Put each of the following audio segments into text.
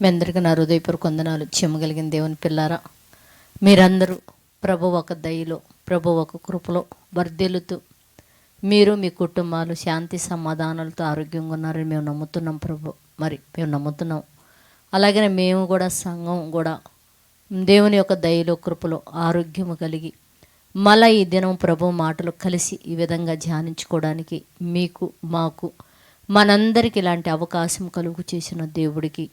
మీ అందరికీ నా హృదయపూర్వక వందనాలు. చెమ్మగలిగిన దేవుని పిల్లారా మీరందరూ ప్రభు ఒక దయలో ప్రభు ఒక కృపలో వర్ధిల్లుతూ మీరు మీ కుటుంబాలు శాంతి సమాధానాలతో ఆరోగ్యంగా ఉన్నారని మేము నమ్ముతున్నాం ప్రభు. మరి మేము నమ్ముతున్నాం. అలాగనే మేము కూడా సంఘం కూడా దేవుని యొక్క దయలో కృపలో ఆరోగ్యము కలిగి మళ్ళా ఈ దినం ప్రభు మాటలు కలిసి ఈ విధంగా ధ్యానించుకోవడానికి మీకు మాకు మనందరికి ఇలాంటి అవకాశం కలుగు చేసిన దేవుడికి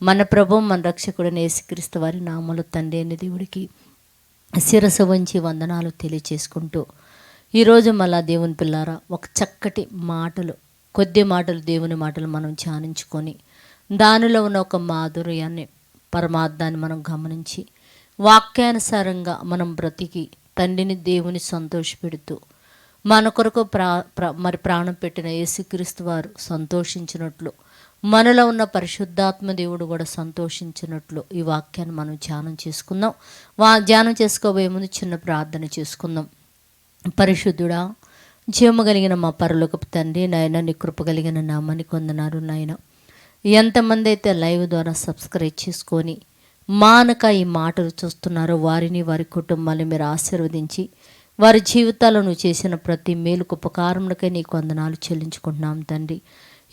మన ప్రభు మన రక్షకుడు యేసుక్రీస్తు వారి నామలు తండ్రి అనే దేవుడికి శిరస వంచి వందనాలు తెలియచేసుకుంటూ ఈరోజు మళ్ళా దేవుని పిల్లారా ఒక చక్కటి మాటలు కొద్ది మాటలు దేవుని మాటలు మనం ధ్యానించుకొని దానిలో ఉన్న ఒక మాధుర్యాన్ని పరమార్థాన్ని మనం గమనించి వాక్యానుసారంగా మనం బ్రతికి తండ్రిని దేవుని సంతోషపెడుతూ మన కొరకు ప్రా మరి ప్రాణం పెట్టిన యేసుక్రీస్తు వారు సంతోషించినట్లు మనలో ఉన్న పరిశుద్ధాత్మ దేవుడు కూడా సంతోషించినట్లు ఈ వాక్యాన్ని మనం ధ్యానం చేసుకుందాం. వా ధ్యానం చేసుకోబోయే ముందు చిన్న ప్రార్థన చేసుకుందాం. పరిశుద్ధుడా జీవము కలిగిన మా పరలోకపు తండ్రి నాయన నీ కృప కలిగిన నామాన్ని కొందనారు నాయన. ఎంతమంది అయితే లైవ్ ద్వారా సబ్స్క్రైబ్ చేసుకొని మానక ఈ మాటలు చూస్తున్నారో వారిని వారి కుటుంబాన్ని మీరు ఆశీర్వదించి వారి జీవితాల్లో నువ్వు చేసిన ప్రతి మేలుకు ఉపకారములకై నీకు వందనాలు చెల్లించుకుంటున్నాం తండ్రి.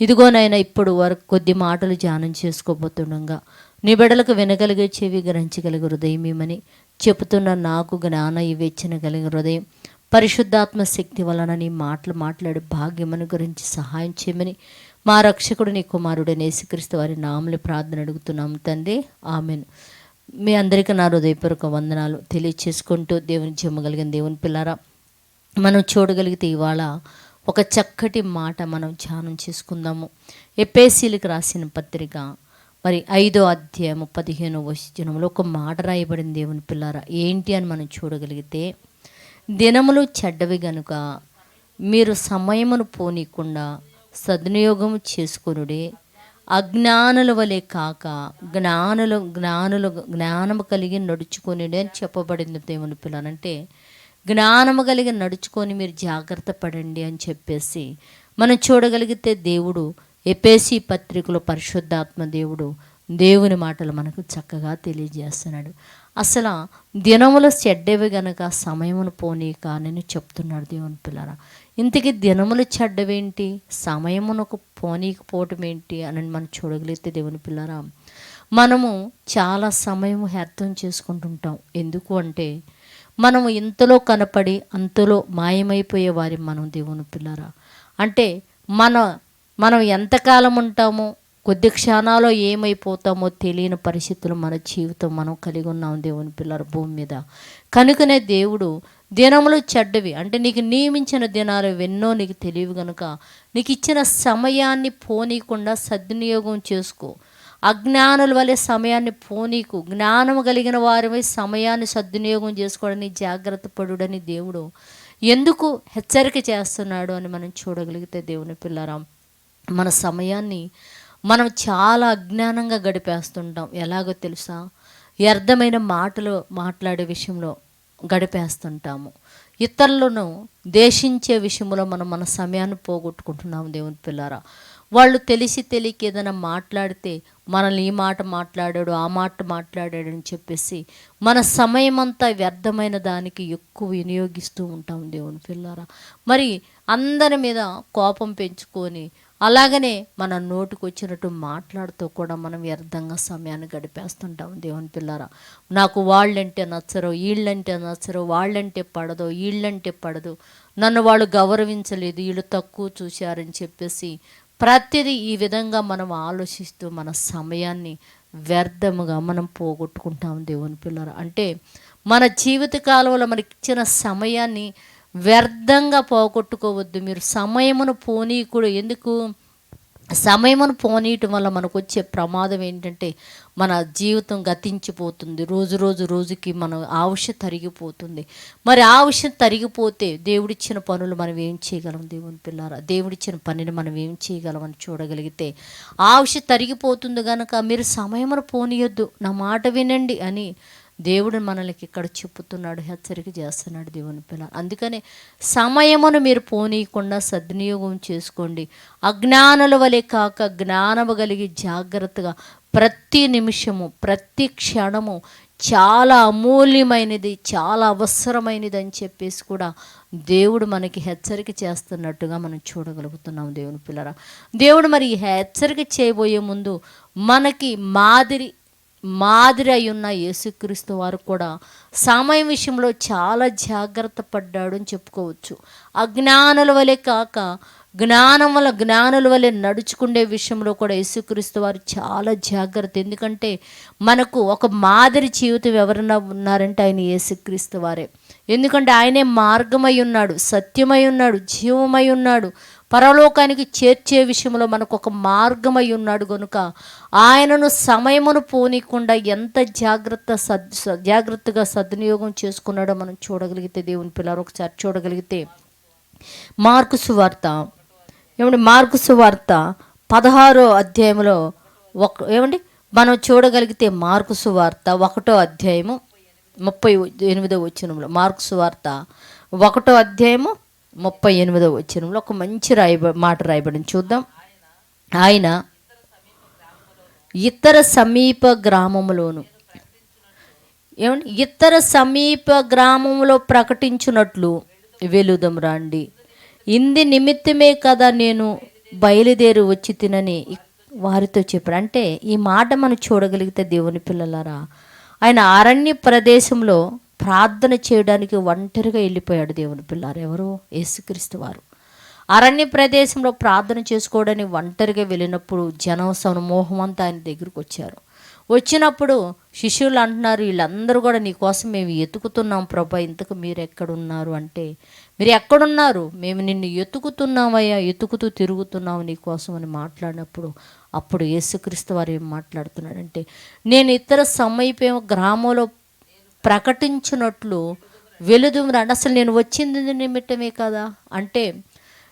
ఇదిగోనైనా ఇప్పుడు వరకు కొద్ది మాటలు ధ్యానం చేసుకోబోతుండగా నీ బిడలకు వినగలిగే చెవి గ్రహించగలిగే హృదయం ఏమని చెబుతున్న నాకు జ్ఞాన ఇవ్వచ్చిన కలిగిన హృదయం పరిశుద్ధాత్మ శక్తి వలన నీ మాటలు మాట్లాడే భాగ్యమని గురించి సహాయం చేయమని మా రక్షకుడు నీ కుమారుడు నేసుక్రీస్తు వారి నామలు ప్రార్థన అడుగుతున్నాం తండ్రి. ఆమెను. మీ అందరికీ నా హృదయపూర్వక వందనాలు తెలియచేసుకుంటూ దేవుని చెమ్మగలిగిన దేవుని పిల్లారా మనం చూడగలిగితే ఇవాళ ఒక చక్కటి మాట మనం ధ్యానం చేసుకుందాము. ఎపేసీలకు రాసిన పత్రిక మరి ఐదో అధ్యాయము పదిహేను వచనంలో ఒక మాట రాయబడింది దేవుని పిల్లారా ఏంటి అని మనం చూడగలిగితే దినములు చెడ్డవి గనుక మీరు సమయమును పోనీయకుండా సద్వినియోగం చేసుకునుడే అజ్ఞానుల వలె కాక జ్ఞానులు జ్ఞానులు జ్ఞానము కలిగి నడుచుకొనిడే అని చెప్పబడింది దేవుని పిల్లనంటే జ్ఞానము కలిగి నడుచుకొని మీరు జాగ్రత్త పడండి అని చెప్పేసి మనం చూడగలిగితే దేవుడు ఎపేసి పత్రికలో పరిశుద్ధాత్మ దేవుడు దేవుని మాటలు మనకు చక్కగా తెలియజేస్తున్నాడు. అసలు దినముల చెడ్డవి గనక సమయమును పోనీక అని చెప్తున్నాడు దేవుని పిల్లరా. ఇంతకీ దినములు చెడ్డవేంటి? సమయమునకు పోనీకపోవటం ఏంటి అని మనం చూడగలిగితే దేవుని పిల్లరా. మనము చాలా సమయం వ్యర్థం చేసుకుంటుంటాం. ఎందుకు అంటే మనము ఇంతలో కనపడి అంతలో మాయమైపోయే వారి మనం దేవుని పిల్లరా. అంటే మన మనం ఎంతకాలం ఉంటామో కొద్ది క్షణాల్లో ఏమైపోతామో తెలియని పరిస్థితులు మన జీవితం మనం కలిగి ఉన్నాం దేవుని పిల్లలు భూమి మీద. కనుకనే దేవుడు దినములు చెడ్డవి. అంటే నీకు నియమించిన దినాలు ఎన్నో నీకు తెలియవు గనుక నీకు ఇచ్చిన సమయాన్ని పోనీయకుండా సద్వినియోగం చేసుకో. అజ్ఞానుల వలె సమయాన్ని పోనీకు. జ్ఞానం కలిగిన వారిపై సమయాన్ని సద్వినియోగం చేసుకోవడానికి జాగ్రత్త పడుడని దేవుడు ఎందుకు హెచ్చరిక చేస్తున్నాడు అని మనం చూడగలిగితే దేవుని పిల్లరాం మన సమయాన్ని మనం చాలా అజ్ఞానంగా గడిపేస్తుంటాం. ఎలాగో తెలుసా? వ్యర్థమైన మాటలు మాట్లాడే విషయంలో గడిపేస్తుంటాము. ఇతరులను దేశించే విషయంలో మనం మన సమయాన్ని పోగొట్టుకుంటున్నాము దేవుని పిల్లారా. వాళ్ళు తెలిసి తెలియక ఏదైనా మాట్లాడితే మనల్ని ఈ మాట మాట్లాడాడు ఆ మాట మాట్లాడాడు అని చెప్పేసి మన సమయం అంతా వ్యర్థమైన దానికి ఎక్కువ వినియోగిస్తూ ఉంటాం దేవుని పిల్లారా. మరి అందరి మీద కోపం పెంచుకొని అలాగనే మన నోటికి వచ్చినట్టు మాట్లాడుతూ కూడా మనం వ్యర్థంగా సమయాన్ని గడిపేస్తుంటాం దేవుని పిల్లరా. నాకు వాళ్ళంటే నచ్చరు వీళ్ళంటే నచ్చరు వాళ్ళంటే పడదు వీళ్ళంటే పడదు. నన్ను వాళ్ళు గౌరవించలేదు వీళ్ళు తక్కువ చూశారని చెప్పేసి ప్రతిదీ ఈ విధంగా మనం ఆలోచిస్తూ మన సమయాన్ని వ్యర్థముగా మనం పోగొట్టుకుంటాం దేవుని పిల్లలు అంటే మన జీవిత కాలంలో మనకి ఇచ్చిన సమయాన్ని వ్యర్థంగా పోగొట్టుకోవద్దు. మీరు సమయమును పోనీకుడు ఎందుకు? సమయమును పోనీయటం వల్ల మనకు వచ్చే ప్రమాదం ఏంటంటే మన జీవితం గతించిపోతుంది. రోజు రోజు రోజుకి మన ఆవశ్యం తరిగిపోతుంది. మరి ఆవశ్యం తరిగిపోతే దేవుడిచ్చిన పనులు మనం ఏం చేయగలం దేవుని పిల్లారా? దేవుడిచ్చిన పనిని మనం ఏం చేయగలం అని చూడగలిగితే ఆవుష తరిగిపోతుంది కనుక మీరు సమయమును పోనీయొద్దు. నా మాట వినండి అని దేవుడు మనల్ని ఇక్కడ చెప్పుతున్నాడు హెచ్చరిక చేస్తున్నాడు దేవుని పిల్ల. అందుకనే సమయమును మీరు పోనీయకుండా సద్వినియోగం చేసుకోండి. అజ్ఞానుల వలె కాక జ్ఞానము కలిగి జాగ్రత్తగా ప్రతి నిమిషము ప్రతి క్షణము చాలా అమూల్యమైనది చాలా అవసరమైనది అని చెప్పేసి కూడా దేవుడు మనకి హెచ్చరిక చేస్తున్నట్టుగా మనం చూడగలుగుతున్నాం దేవుని పిల్లరా. దేవుడు మరి హెచ్చరిక చేయబోయే ముందు మనకి మాదిరి మాదిరి అయి ఉన్న యేసుక్రీస్తు వారు కూడా సమయం విషయంలో చాలా జాగ్రత్త పడ్డాడు అని చెప్పుకోవచ్చు. అజ్ఞానుల వలె కాక జ్ఞానం వల్ల జ్ఞానుల వలె నడుచుకునే విషయంలో కూడా యేసుక్రీస్తు వారు చాలా జాగ్రత్త. ఎందుకంటే మనకు ఒక మాదిరి జీవితం ఎవరైనా ఉన్నారంటే ఆయన యేసుక్రీస్తు వారే. ఎందుకంటే ఆయనే మార్గమై ఉన్నాడు సత్యమై ఉన్నాడు జీవమై ఉన్నాడు. పరలోకానికి చేర్చే విషయంలో మనకు ఒక మార్గమై ఉన్నాడు గనుక ఆయనను సమయమును పోనీకుండా ఎంత జాగ్రత్త సద్ స- జాగ్రత్తగా సద్వినియోగం చేసుకున్నాడో మనం చూడగలిగితే దేవుని పిల్లలు ఒకసారి చూడగలిగితే. మార్కు సువార్త. ఏమండి? మార్కు సువార్త పదహారో అధ్యాయంలో ఒక ఏమండి? మనం చూడగలిగితే మార్కు సువార్త ఒకటో అధ్యాయము ముప్పై ఎనిమిదో వచ్చినంలో మార్క్స్ వార్త ఒకటో అధ్యాయము ముప్పై ఎనిమిదో వచ్చినంలో ఒక మంచి రాయబ మాట రాయబడింది. చూద్దాం. ఆయన ఇతర సమీప గ్రామములోను ఏమండి? ఇతర సమీప గ్రామంలో ప్రకటించున్నట్లు వెలుదం రాండి. ఇంది నిమిత్తమే కదా నేను బయలుదేరి వచ్చి తినని వారితో చెప్పాడు అంటే ఈ మాట మనం చూడగలిగితే దేవుని పిల్లలారా ఆయన అరణ్య ప్రదేశంలో ప్రార్థన చేయడానికి ఒంటరిగా వెళ్ళిపోయాడు దేవుని పిల్లారు. ఎవరు? యేసుక్రీస్తు వారు. అరణ్య ప్రదేశంలో ప్రార్థన చేసుకోవడానికి ఒంటరిగా వెళ్ళినప్పుడు జనం సమూహం అంతా ఆయన దగ్గరికి వచ్చారు. వచ్చినప్పుడు శిష్యులు అంటున్నారు వీళ్ళందరూ కూడా నీకోసం మేము ఎతుకుతున్నాం ప్రభా ఇంతకు మీరు ఎక్కడున్నారు? అంటే మీరు ఎక్కడున్నారు? మేము నిన్ను ఎతుకుతున్నామయ్యా ఎతుకుతూ తిరుగుతున్నాము నీకోసం అని మాట్లాడినప్పుడు అప్పుడు యేసుక్రీస్తు వారు ఏం మాట్లాడుతున్నాడంటే నేను ఇతర సమయపేమ గ్రామంలో ప్రకటించినట్లు వెలుదుమరాని అసలు నేను వచ్చింది నిమిత్తమే కదా? అంటే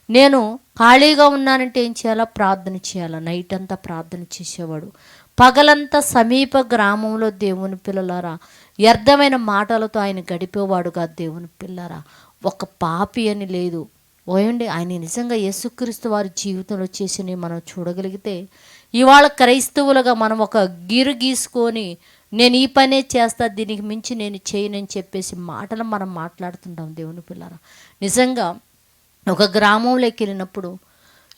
నేను ఖాళీగా ఉన్నానంటే ఏం చేయాలా? ప్రార్థన చేయాలా? నైట్ అంతా ప్రార్థన చేసేవాడు. పగలంతా సమీప గ్రామంలో దేవుని పిల్లలారా వ్యర్థమైన మాటలతో ఆయన గడిపేవాడుగా దేవుని పిల్లరా. ఒక పాపి అని లేదు. ఓయండి ఆయన నిజంగా యేసుక్రీస్తు వారి జీవితంలో చేసినవి మనం చూడగలిగితే ఇవాళ క్రైస్తవులుగా మనం ఒక గిరు గీసుకొని నేను ఈ పనే చేస్తా దీనికి మించి నేను చేయనని చెప్పేసి మాటలు మనం మాట్లాడుతుంటాం దేవుని పిల్లరా. నిజంగా ఒక గ్రామంలోకి వెళ్ళినప్పుడు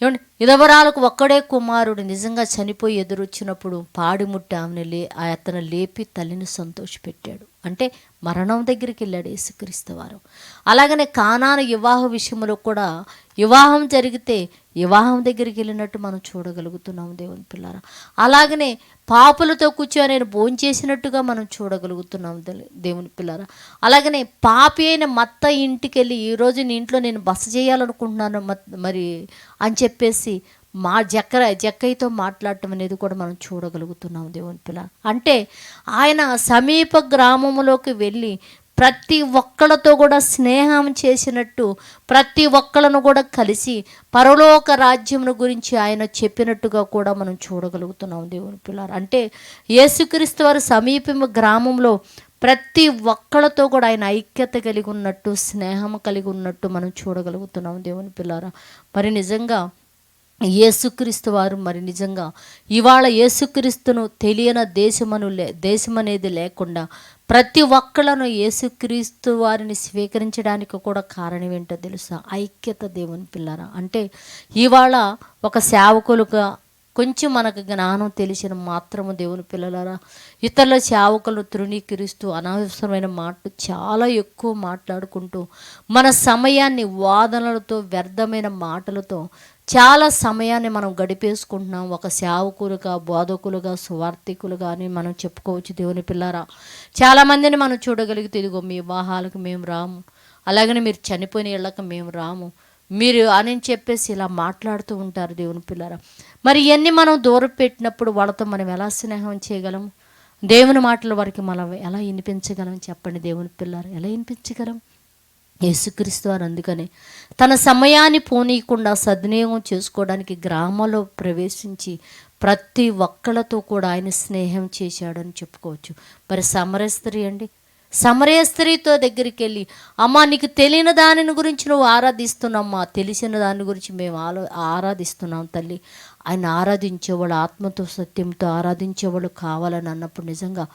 ఏమండి? ఇదవరాలకు ఒక్కడే కుమారుడు నిజంగా చనిపోయి ఎదురొచ్చినప్పుడు పాడిముట్టి ఆమెను లే ఆ అతను లేపి తల్లిని సంతోషపెట్టాడు. అంటే మరణం దగ్గరికి వెళ్ళాడు యేసుక్రీస్తు వారు. అలాగనే కానాన వివాహ విషయంలో కూడా వివాహం జరిగితే వివాహం దగ్గరికి వెళ్ళినట్టు మనం చూడగలుగుతున్నాం దేవుని పిల్లారా. అలాగనే పాపులతో కూర్చొని ఆయన భోంచేసినట్టుగా మనం చూడగలుగుతున్నాం దేవుని పిల్లారా. అలాగనే పాపి అయిన మత్త ఇంటికి వెళ్ళి ఈరోజు నీ ఇంట్లో నేను బస చేయాలనుకుంటున్నాను మరి అని చెప్పేసి మా జక్క జక్కయ్యతో మాట్లాడటం అనేది కూడా మనం చూడగలుగుతున్నాం దేవుని పిల్ల. అంటే ఆయన సమీప గ్రామంలోకి వెళ్ళి ప్రతి ఒక్కళ్ళతో కూడా స్నేహం చేసినట్టు ప్రతి ఒక్కళ్ళను కూడా కలిసి పరలోక రాజ్యమును గురించి ఆయన చెప్పినట్టుగా కూడా మనం చూడగలుగుతున్నాం దేవుని పిల్లలు అంటే యేసుక్రీస్తు వారి సమీప గ్రామంలో ప్రతి ఒక్కళ్ళతో కూడా ఆయన ఐక్యత కలిగి ఉన్నట్టు స్నేహం కలిగి ఉన్నట్టు మనం చూడగలుగుతున్నాం దేవుని పిల్లారా. మరి నిజంగా యేసుక్రీస్తు వారు మరి నిజంగా ఇవాళ యేసుక్రీస్తును తెలియని దేశమను లే దేశమనేది లేకుండా ప్రతి ఒక్కళ్ళను యేసుక్రీస్తు వారిని స్వీకరించడానికి కూడా కారణం ఏంటో తెలుసా? ఐక్యత దేవుని పిల్లరా. అంటే ఇవాళ ఒక సేవకులుగా కొంచెం మనకు జ్ఞానం తెలిసిన మాత్రము దేవుని పిల్లలారా. ఇతరుల సేవకులను తృణీకరిస్తూ అనవసరమైన మాటలు చాలా ఎక్కువ మాట్లాడుకుంటూ మన సమయాన్ని వాదనలతో వ్యర్థమైన మాటలతో చాలా సమయాన్ని మనం గడిపేసుకుంటున్నాం. ఒక సేవకులుగా బోధకులుగా సువార్థికులుగా అని మనం చెప్పుకోవచ్చు దేవుని పిల్లారా. చాలామందిని మనం చూడగలిగితే ఇదిగో మీ వివాహాలకు మేము రాము. అలాగనే మీరు చనిపోయిన ఇళ్ళకి మేము రాము. మీరు అని చెప్పేసి ఇలా మాట్లాడుతూ ఉంటారు దేవుని పిల్లరా. మరి ఇవన్నీ మనం దూరం పెట్టినప్పుడు వాళ్ళతో మనం ఎలా స్నేహం చేయగలం దేవుని మాటల వారికి మనం ఎలా వినిపించగలం చెప్పండి దేవుని పిల్లలు ఎలా వినిపించగలం? యేసుక్రీస్తు వారు అందుకనే తన సమయాన్ని పోనీయకుండా సద్వినియోగం చేసుకోవడానికి గ్రామంలో ప్రవేశించి ప్రతి ఒక్కళ్ళతో కూడా ఆయన స్నేహం చేశాడని చెప్పుకోవచ్చు. మరి సమర స్త్రీ అండి? సమరయ స్త్రీతో దగ్గరికి వెళ్ళి అమ్మ నీకు తెలియని దానిని గురించి నువ్వు ఆరాధిస్తున్నామ్మా తెలిసిన దాని గురించి మేము ఆలో ఆరాధిస్తున్నాం తల్లి. ఆయన ఆరాధించేవాళ్ళు ఆత్మతో సత్యంతో ఆరాధించేవాళ్ళు కావాలని అన్నప్పుడు నిజంగా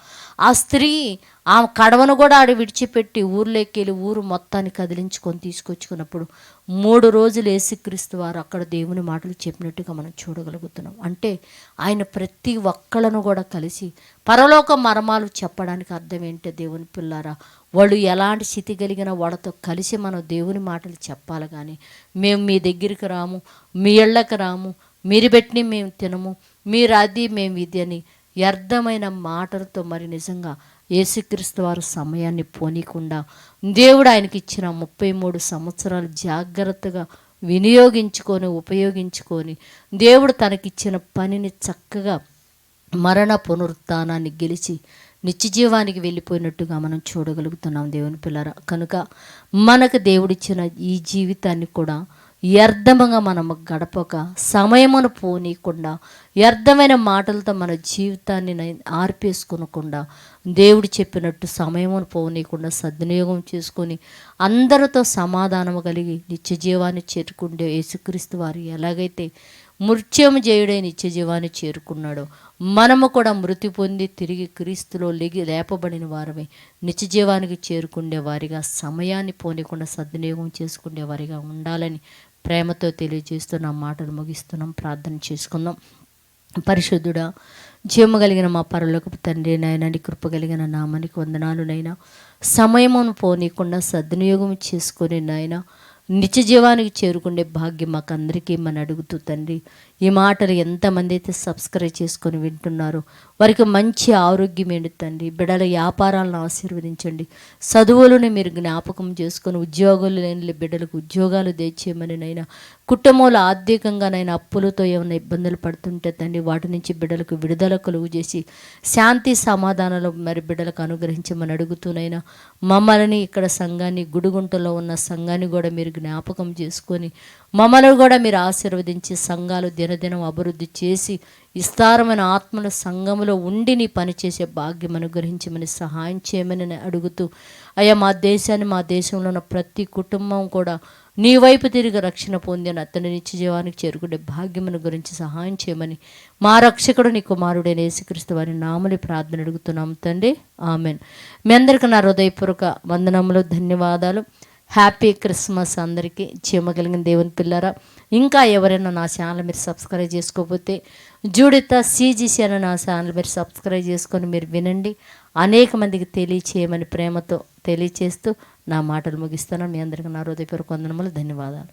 ఆ స్త్రీ ఆ కడవను కూడా ఆడ విడిచిపెట్టి ఊర్లోకి వెళ్ళి ఊరు మొత్తాన్ని కదిలించుకొని తీసుకొచ్చుకున్నప్పుడు మూడు రోజులు ఏసుక్రీస్తు వారు అక్కడ దేవుని మాటలు చెప్పినట్టుగా మనం చూడగలుగుతున్నాం. అంటే ఆయన ప్రతి ఒక్కళ్ళను కూడా కలిసి పరలోక మర్మాలు చెప్పడానికి అర్థం ఏంటో దేవుని పిల్లారా? వాళ్ళు ఎలాంటి స్థితి కలిగిన వాళ్ళతో కలిసి మనం దేవుని మాటలు చెప్పాలి కానీ మేము మీ దగ్గరికి రాము మీ ఇళ్ళకి రాము మీరు పెట్టిన మేము తినము మీరు అది మేము ఇది అని వ్యర్థమైన మాటలతో మరి నిజంగా యేసుక్రీస్తు వారు సమయాన్ని పోనీకుండా దేవుడు ఆయనకి ఇచ్చిన ముప్పై మూడు సంవత్సరాలు జాగ్రత్తగా వినియోగించుకొని ఉపయోగించుకొని దేవుడు తనకిచ్చిన పనిని చక్కగా మరణ పునరుత్నాన్ని గెలిచి నిత్యజీవానికి వెళ్ళిపోయినట్టుగా మనం చూడగలుగుతున్నాం దేవుని పిల్లర. కనుక మనకు దేవుడిచ్చిన ఈ జీవితాన్ని కూడా వ్యర్థముగా మనం గడపక సమయమును పోనీయకుండా వ్యర్థమైన మాటలతో మన జీవితాన్ని ఆర్పేసుకునకుండా దేవుడు చెప్పినట్టు సమయమును పోనీయకుండా సద్వినియోగం చేసుకొని అందరితో సమాధానము కలిగి నిత్య జీవాన్ని చేరుకుండే యేసుక్రీస్తు వారు ఎలాగైతే మృత్యం చేయుడే నిత్య జీవాన్ని చేరుకున్నాడో మనము కూడా మృతి పొంది తిరిగి క్రీస్తులో లెగి లేపబడిన వారమే నిత్య జీవానికి చేరుకునే వారిగా సమయాన్ని పోనీయకుండా సద్వినియోగం చేసుకునే వారిగా ఉండాలని ప్రేమతో తెలియజేస్తున్న మాటలు ముగిస్తున్నాం. ప్రార్థన చేసుకుందాం. పరిశుద్ధుడా జీవము కలిగిన మా పరలోకపు తండ్రి నాయన నీ కృప కలిగిన నామానికి వందనాలు నైనా సమయమును పోనీయకుండా సద్వినియోగం చేసుకొని నాయన నిత్య జీవానికి చేరుకునే భాగ్యం మాకు అందరికీ మన అడుగుతూ తండ్రి ఈ మాటలు ఎంతమంది అయితే సబ్స్క్రైబ్ చేసుకొని వింటున్నారో వారికి మంచి ఆరోగ్యం ఏంటి తండ్రి? బిడల వ్యాపారాలను ఆశీర్వదించండి. చదువులను మీరు జ్ఞాపకం చేసుకొని ఉద్యోగాలు లేని బిడ్డలకు ఉద్యోగాలు తెచ్చేయమని నైనా కుటుంబంలో ఆర్థికంగానైనా అప్పులతో ఏమైనా ఇబ్బందులు పడుతుంటే తండ్రి వాటి నుంచి బిడ్డలకు విడుదల కలుగు చేసి శాంతి సమాధానాలు మరి బిడ్డలకు అనుగ్రహించమని అడుగుతూనైనా మమ్మల్ని ఇక్కడ సంఘాన్ని గుడిగుంటలో ఉన్న సంఘాన్ని కూడా మీరు జ్ఞాపకం చేసుకొని మమ్మల్ని కూడా మీరు ఆశీర్వదించి సంఘాలు దినదినం అభివృద్ధి చేసి విస్తారమైన ఆత్మల సంఘములో ఉండి నీ పనిచేసే భాగ్యం అనుగ్రహించమని సహాయం చేయమని అడుగుతూ అయ్యా మా దేశాన్ని మా దేశంలో ఉన్న ప్రతి కుటుంబం కూడా నీ వైపు తిరిగి రక్షణ పొందిన అతని నిత్య జీవానికి చేరుకునే భాగ్యమును గురించి సహాయం చేయమని మా రక్షకుడు నీ కుమారుడైన యేసుక్రీస్తు వారి నామని ప్రార్థన అడుగుతున్నాం తండ్రి. ఆమెన్. మీ అందరికీ నా హృదయపూర్వక వందనములు ధన్యవాదాలు. హ్యాపీ క్రిస్మస్ అందరికీ. చేయమగలిగిన దేవుని పిల్లరా ఇంకా ఎవరైనా నా ఛానల్ మీరు సబ్స్క్రైబ్ చేసుకోకపోతే జూడిత సీజీసీ అనే నా ఛానల్ మీరు సబ్స్క్రైబ్ చేసుకొని మీరు వినండి. అనేక మందికి తెలియచేయమని ప్రేమతో తెలియచేస్తూ నా మాటలు ముగిస్తాను మీ అందరికీ నా హృదయపూర్వక వందనములు ధన్యవాదాలు.